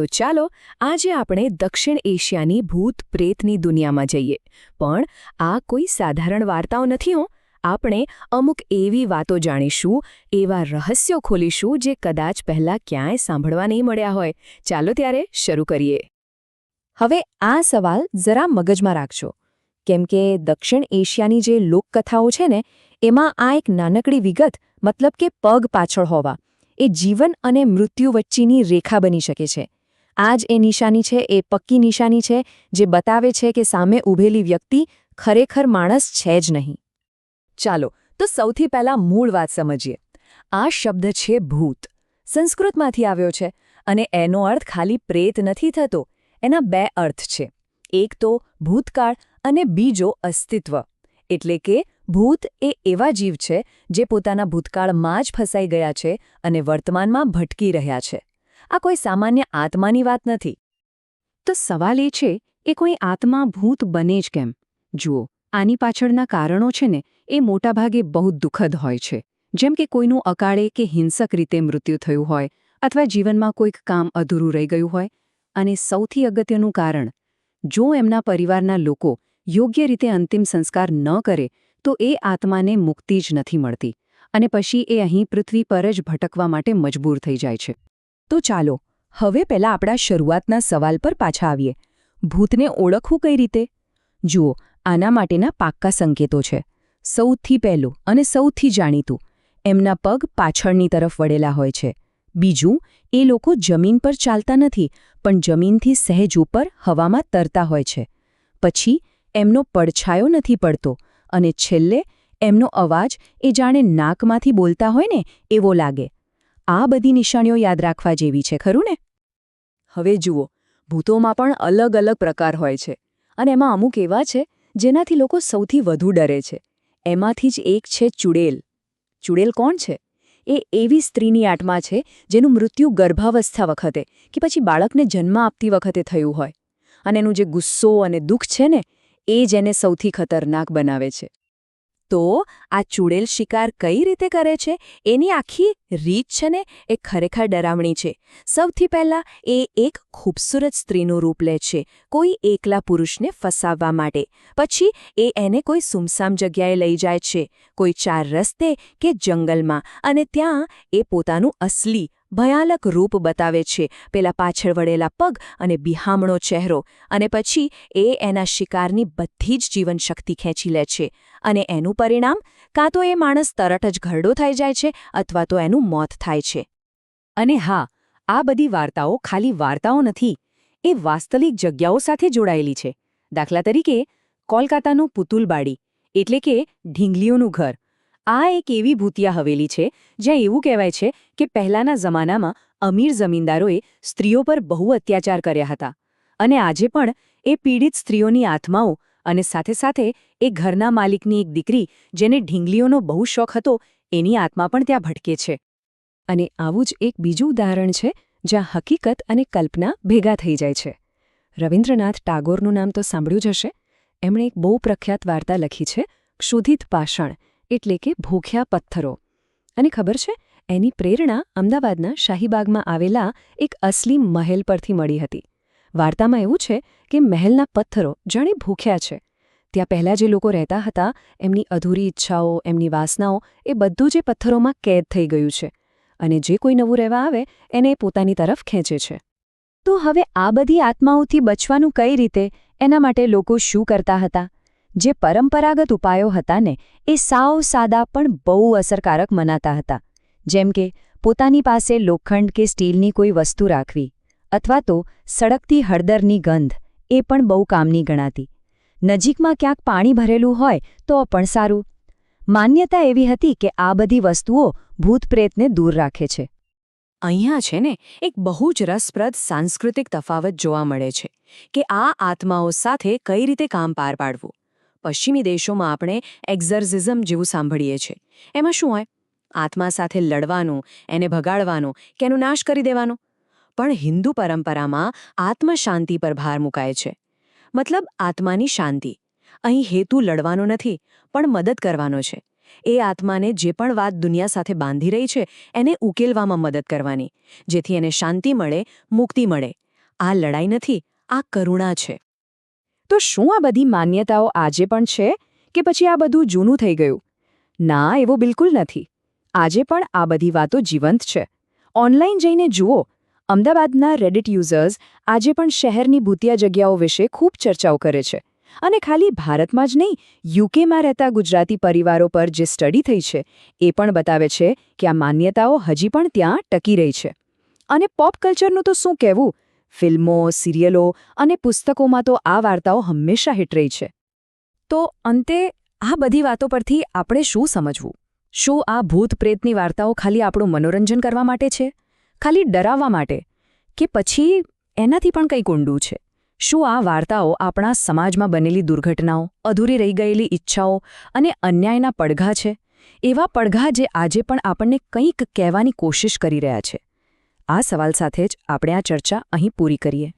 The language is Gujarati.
તો ચાલો આજે આપણે દક્ષિણ એશિયાની ભૂત પ્રેતની દુનિયામાં જઈએ. પણ આ કોઈ સાધારણ વાર્તાઓ નથી હો. આપણે અમુક એવી વાતો જાણીશું, એવા રહસ્યો ખોલીશું જે કદાચ પહેલાં ક્યાંય સાંભળવા નહીં મળ્યા હોય. ચાલો ત્યારે શરૂ કરીએ. હવે આ સવાલ જરા મગજમાં રાખજો. કેમ કે દક્ષિણ એશિયાની જે લોકકથાઓ છે ને, એમાં આ એક નાનકડી વિગત, મતલબ કે પગ પાછળ હોવા, એ જીવન અને મૃત્યુ વચ્ચેની રેખા બની શકે છે. આ જ એ નિશાની છે, એ પક્કી નિશાની છે, જે બતાવે છે કે સામે ઊભેલી વ્યક્તિ ખરેખર માણસ છે જ નહીં. ચાલો, તો સૌથી પહેલા મૂળ વાત સમજીએ. આ શબ્દ છે ભૂત. સંસ્કૃતમાંથી આવ્યો છે અને એનો અર્થ ખાલી પ્રેત નથી થતો, એના બે અર્થ છે. એક તો ભૂતકાળ અને બીજો અસ્તિત્વ. એટલે કે ભૂત એ એવા જીવ છે જે પોતાના ભૂતકાળમાં જ ફસાઈ ગયા છે અને વર્તમાનમાં ભટકી રહ્યા છે. આ કોઈ સામાન્ય આત્માની વાત નથી. તો સવાલ એ છે, એ કોઈ આત્મા ભૂત બને જ કેમ? જુઓ, આની પાછળના કારણો છે ને, એ મોટાભાગે બહુ દુઃખદ હોય છે. જેમ કે કોઈનું અકાળે કે હિંસક રીતે મૃત્યુ થયું હોય, અથવા જીવનમાં કોઈક કામ અધૂરું રહી ગયું હોય. અને સૌથી અગત્યનું કારણ, જો એમના પરિવારના લોકો યોગ્ય રીતે અંતિમ સંસ્કાર ન કરે, તો એ આત્માને મુક્તિ જ નથી મળતી. અને પછી એ અહીં પૃથ્વી પર જ ભટકવા માટે મજબૂર થઈ જાય છે. તો ચાલો, હવે પહેલાં આપણા શરૂઆતના સવાલ પર પાછા આવીએ. ભૂતને ઓળખવું કઈ રીતે? જુઓ, આના માટેના પાક્કા સંકેતો છે. સૌથી પહેલું અને સૌથી જાણીતું, એમના પગ પાછળની તરફ વળેલા હોય છે. બીજું, એ લોકો જમીન પર ચાલતા નથી, પણ જમીનથી સહેજ ઉપર હવામાં તરતા હોય છે. પછી, એમનો પડછાયો નથી પડતો અને છેલ્લે, એમનો અવાજ એ જાણે નાકમાંથી બોલતા હોય ને, એવો લાગે. આ બધી નિશાનીઓ યાદ રાખવા જેવી છે, ખરું ને? હવે જુઓ, ભૂતોમાં પણ અલગ અલગ પ્રકાર હોય છે અને એમાં અમુક એવા છે જેનાથી લોકો સૌથી વધુ ડરે છે. એમાંથી જ એક છે ચુડેલ. ચુડેલ કોણ છે? એ એવી સ્ત્રીની આત્મા છે જેનું મૃત્યુ ગર્ભાવસ્થા વખતે કે પછી બાળકને જન્મ આપતી વખતે થયું હોય. અને એનું જે ગુસ્સો અને દુઃખ છે ને, એ જ એને સૌથી ખતરનાક બનાવે છે. તો આ ચૂડેલ શિકાર કઈ રીતે કરે છે? એની આખી રીત છે ને એ ખરેખર ડરામણી છે. સૌથી પહેલાં એ એક ખૂબસૂરત સ્ત્રીનું રૂપ લે છે, કોઈ એકલા પુરુષને ફસાવવા માટે. પછી એ એને કોઈ સુમસામ જગ્યાએ લઈ જાય છે, કોઈ ચાર રસ્તે કે જંગલમાં. અને ત્યાં એ પોતાનું અસલી ભયાનક રૂપ બતાવે છે. પેલા પાછળ વળેલા પગ અને બિહામણો ચહેરો અને પછી એ એના શિકારની બધી જ જીવનશક્તિ ખેંચી લે છે. અને એનું પરિણામ? કાં તો એ માણસ તરત જ ઘરડો થઈ જાય છે અથવા તો એનું મોત થાય છે. અને હા, આ બધી વાર્તાઓ ખાલી વાર્તાઓ નથી, એ વાસ્તવિક જગ્યાઓ સાથે જોડાયેલી છે. દાખલા તરીકે, કોલકાતાનું પુતુલબાડી, એટલે કે ઢીંગલીઓનું ઘર આ એક એવી ભૂતિયા હવેલી છે, જ્યાં એવું કહેવાય છે કે પહેલાના જમાનામાં અમીર જમીનદારોએ સ્ત્રીઓ પર બહુ અત્યાચાર કર્યા હતા. અને આજે પણ એ પીડિત સ્ત્રીઓની આત્માઓ અને સાથે સાથે એ ઘરના માલિકની એક દીકરી જેને ઢીંગલીઓનો બહુ શોખ હતો, એની આત્મા પણ ત્યાં ભટકે છે. અને આવું જ એક બીજું ઉદાહરણ છે, જ્યાં હકીકત અને કલ્પના ભેગા થઈ જાય છે. રવિન્દ્રનાથ ટાગોરનું નામ તો સાંભળ્યું જ હશે. એમણે એક બહુ પ્રખ્યાત વાર્તા લખી છે, ક્ષુધિત પાષાણ. એટલે કે ભૂખ્યા પથ્થરો. અને ખબર છે, એની પ્રેરણા અમદાવાદના શાહીબાગમાં આવેલા એક અસલી મહેલ પરથી મળી હતી. વાર્તામાં એવું છે કે મહેલના પથ્થરો જાણે ભૂખ્યા છે. ત્યાં પહેલાં જે લોકો રહેતા હતા, એમની અધૂરી ઈચ્છાઓ, એમની વાસનાઓ, એ બધું જે પથ્થરોમાં કેદ થઈ ગયું છે. અને જે કોઈ નવું રહેવા આવે, એને પોતાની તરફ ખેંચે છે. તો હવે આ બધી આત્માઓથી બચવાનું કઈ રીતે? એના માટે લોકો શું કરતા હતા? જે પરંપરાગત ઉપાયો હતા ને, એ સાવ સાદા પણ બહુ અસરકારક મનાતા હતા. જેમ કે, પોતાની પાસે લોખંડ કે સ્ટીલની કોઈ વસ્તુ રાખવી, અથવા તો સળગતી હળદરની ગંધ, એ પણ બહુ કામની ગણાતી. નજીકમાં ક્યાંક પાણી ભરેલું હોય, તો પણ સારું. માન્યતા એવી હતી કે આ બધી વસ્તુઓ ભૂતપ્રેતને દૂર રાખે છે. અહીંયા છે ને, એક બહુ જ રસપ્રદ સાંસ્કૃતિક તફાવત જોવા મળે છે, કે આ આત્માઓ સાથે કઈ રીતે કામ પાર પાડવું. પશ્ચિમી દેશોમાં આપણે એક્ઝર્ઝિઝમ જેવું સાંભળીએ છીએ. એમાં શું હોય? આત્મા સાથે લડવાનું, એને ભગાડવાનું, કે એનો નાશ કરી દેવાનો? પણ હિન્દુ પરંપરામાં આત્મશાંતિ પર ભાર મુકાય છે. મતલબ આત્માની શાંતિ. અહીં હેતુ લડવાનો નથી, પણ મદદ કરવાનો છે. એ આત્માને જે પણ વાત દુનિયા સાથે બાંધી રહી છે, એને ઉકેલવામાં મદદ કરવાની. જેથી એને શાંતિ મળે, મુક્તિ મળે. આ લડાઈ નથી, આ કરુણા છે. તો શું આ બધી માન્યતાઓ આજે પણ છે કે પછી આ બધું જૂનું થઈ ગયું? ના, એવું બિલકુલ નથી. આજે પણ આ બધી વાતો જીવંત છે. ઓનલાઈન જઈને જુઓ. અમદાવાદના રેડિટ યુઝર્સ આજે પણ શહેરની ભૂતિયા જગ્યાઓ વિશે ખૂબ ચર્ચાઓ કરે છે. અને ખાલી ભારતમાં જ નહીં યુકેમાં રહેતા ગુજરાતી પરિવારો પર જે સ્ટડી થઈ છે, એ પણ બતાવે છે કે આ માન્યતાઓ હજી પણ ત્યાં ટકી રહી છે. અને પોપ કલ્ચરનું તો શું કહેવું? ફિલ્મો, સિરિયલો અને પુસ્તકોમાં તો આ વાર્તાઓ હંમેશા હિટ રહી છે. તો અંતે આ બધી વાતો પરથી આપણે શું સમજવું? શું આ ભૂત પ્રેતની વાર્તાઓ ખાલી આપણું મનોરંજન કરવા માટે છે? ખાલી ડરાવવા માટે? કે પછી એનાથી પણ કંઈક ઊંડું છે? શું આ વાર્તાઓ આપણા સમાજમાં બનેલી દુર્ઘટનાઓ, અધૂરી રહી ગયેલી ઈચ્છાઓ અને અન્યાયના પડઘા છે? એવા પડઘા જે આજે પણ આપણને કંઈક કહેવાની કોશિશ કરી રહ્યા છે. આ સવાલ સાથે જ આપણે આ ચર્ચા અહીં પૂરી કરીએ.